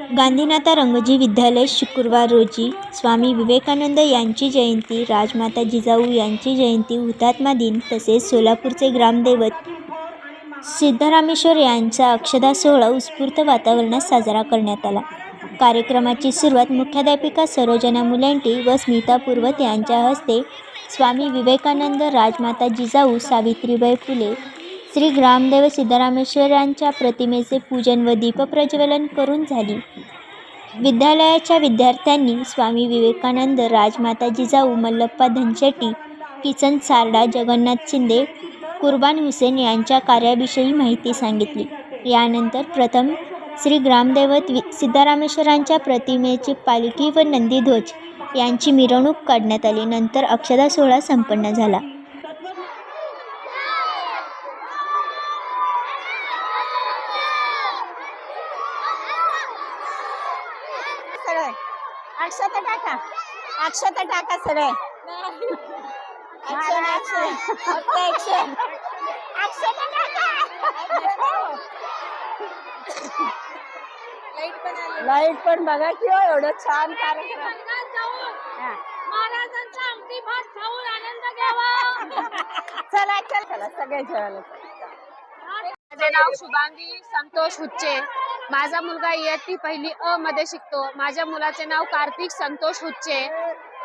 गांधीनाथा रंगोजी विद्यालय शुक्रवार रोजी स्वामी विवेकानंद यांची जयंती राजमाता जिजाऊ यांची जयंती हुतात्मा दिन तसेच सोलापूरचे ग्रामदैवत सिद्धरामेश्वर यांचा अक्षदा सोहळा उत्स्फूर्त वातावरणात साजरा करण्यात आला. कार्यक्रमाची सुरुवात मुख्याध्यापिका सरोजना मुलांटी व स्मिता पूर्वत यांच्या हस्ते स्वामी विवेकानंद राजमाता जिजाऊ सावित्रीबाई फुले श्री ग्रामदेव सिद्धरामेश्वरांच्या प्रतिमेचे पूजन व दीपप्रज्वलन करून झाली. विद्यालयाच्या विद्यार्थ्यांनी स्वामी विवेकानंद राजमाता जिजाऊ मल्लप्पा धनशेट्टी किसन सारडा जगन्नाथ शिंदे कुर्बान हुसेन यांच्या कार्याविषयी माहिती सांगितली. यानंतर प्रथम श्री ग्रामदैवत वि सिद्धरामेश्वरांच्या प्रतिमेची पालखी व नंदीध्वज यांची मिरवणूक काढण्यात आली. नंतर अक्षदा सोहळा संपन्न झाला सगळे अक्षता टाका. अक्षता टाका सगळे. फक्त. अक्षता टाका. लाइट पण बघा की हो एवढं छान कार्यक्रम. चला चल चला सगळे जेवायला. चला. माझे नाव शुभांगी संतोष हुच्चे. माझा मुलगा इयत्ती पहिली अ मध्ये शिकतो. माझ्या मुलाचे नाव कार्तिक संतोष हुच्चे.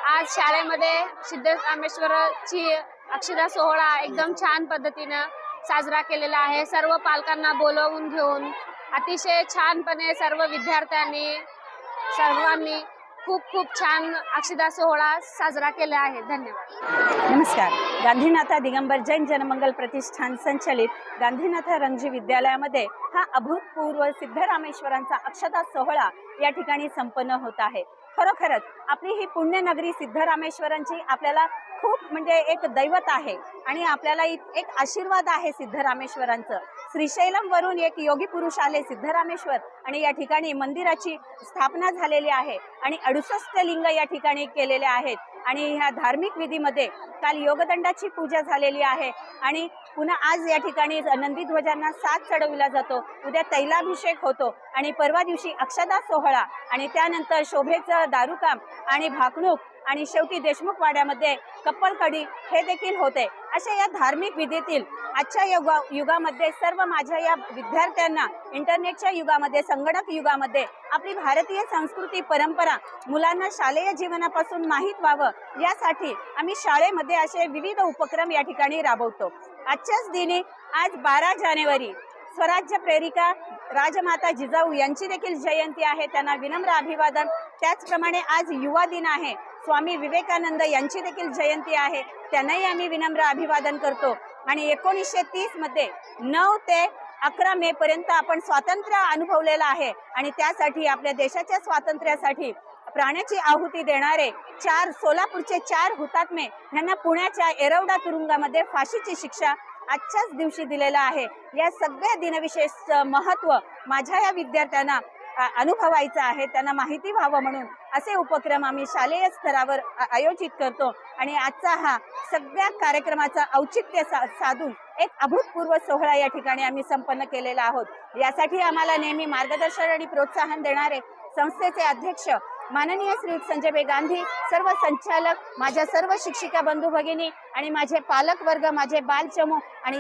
आज शाळेमध्ये सिद्धरामेश्वरची अक्षरा सोहळा एकदम छान पद्धतीनं साजरा केलेला आहे. सर्व पालकांना बोलवून घेऊन अतिशय छानपणे सर्व विद्यार्थ्यांनी सर्वांनी खूप खूप छान अक्षदा सोहळा साजरा केला आहे. धन्यवाद. नमस्कार. गांधीनाथा दिगंबर जैन जनमंगल प्रतिष्ठान संचलित गांधीनाथा रंगजी विद्यालयामध्ये हा अभूतपूर्व सिद्धरामेश्वरांचा अक्षदा सोहळा या ठिकाणी संपन्न होत आहे. खरोखरच आपली ही पुण्यनगरी सिद्धरामेश्वरांची आपल्याला खूप म्हणजे एक दैवत आहे. आणि आपल्याला एक आशीर्वाद आहे सिद्धरामेश्वरांचं. श्रीशैलम वरून एक योगी पुरुष आले सिद्धरामेश्वर आणि या ठिकाणी मंदिराची स्थापना झालेली आहे. आणि अडुसष्ट लिंग या ठिकाणी केलेले आहेत. आणि ह्या धार्मिक विधीमध्ये काल योगदंडाची पूजा झालेली आहे. आणि पुन्हा आज या ठिकाणी नंदीध्वजांना साथ चढविला जातो. उद्या तैलाभिषेक होतो. आणि परवा दिवशी अक्षदा सोहळा. आणि त्यानंतर शोभेचं दारूकाम आणि भाकणूक आणि शेवटी देशमुख वाड्यामध्ये कप्पलकडी हे देखील होते. अशा या धार्मिक विधीतील आजच्या युगा युगामध्ये सर्व माझ्या या विद्यार्थ्यांना इंटरनेटच्या युगामध्ये संगणक युगामध्ये आपली भारतीय संस्कृती परंपरा मुलांना शालेय जीवनापासून माहीत व्हावं यासाठी आम्ही शाळेमध्ये असे विविध उपक्रम या ठिकाणी राबवतो. आजच्याच दिनी आज बारा जानेवारी स्वराज्य प्रेरिका राजमाता जिजाऊ यांची देखील जयंती आहे. त्यांना विनम्र अभिवादन. त्याचप्रमाणे आज युवा दिन आहे. स्वामी विवेकानंद यांची देखील जयंती आहे. त्यांनाही आम्ही विनम्र अभिवादन करतो. आणि एकोणीसशे तीसमध्ये नऊ ते अकरा मे पर्यंत आपण स्वातंत्र्य अनुभवलेलं आहे. आणि त्यासाठी आपल्या देशाच्या स्वातंत्र्यासाठी प्राण्याची आहुती देणारे चार सोलापूरचे चार हुतात्मे यांना पुण्याच्या एरवडा तुरुंगामध्ये फाशीची शिक्षा आजच्याच दिवशी दिलेलं आहे. या सगळ्या दिनविशेष महत्त्व माझ्या या विद्यार्थ्यांना अनुभवायचं आहे त्यांना माहिती व्हावं म्हणून असे उपक्रम आम्ही शालेय स्तरावर आयोजित करतो. आणि आजचा हा सगळ्या कार्यक्रमाचा औचित्य सा साधून एक अभूतपूर्व सोहळा या ठिकाणी आम्ही संपन्न केलेला आहोत. यासाठी आम्हाला नेहमी मार्गदर्शन आणि प्रोत्साहन देणारे संस्थेचे अध्यक्ष माननीय श्री संजय गांधी सर्व संचालक माझ्या सर्व शिक्षिका बंधू भगिनी आणि माझे पालक वर्ग माझे बालचमू आणि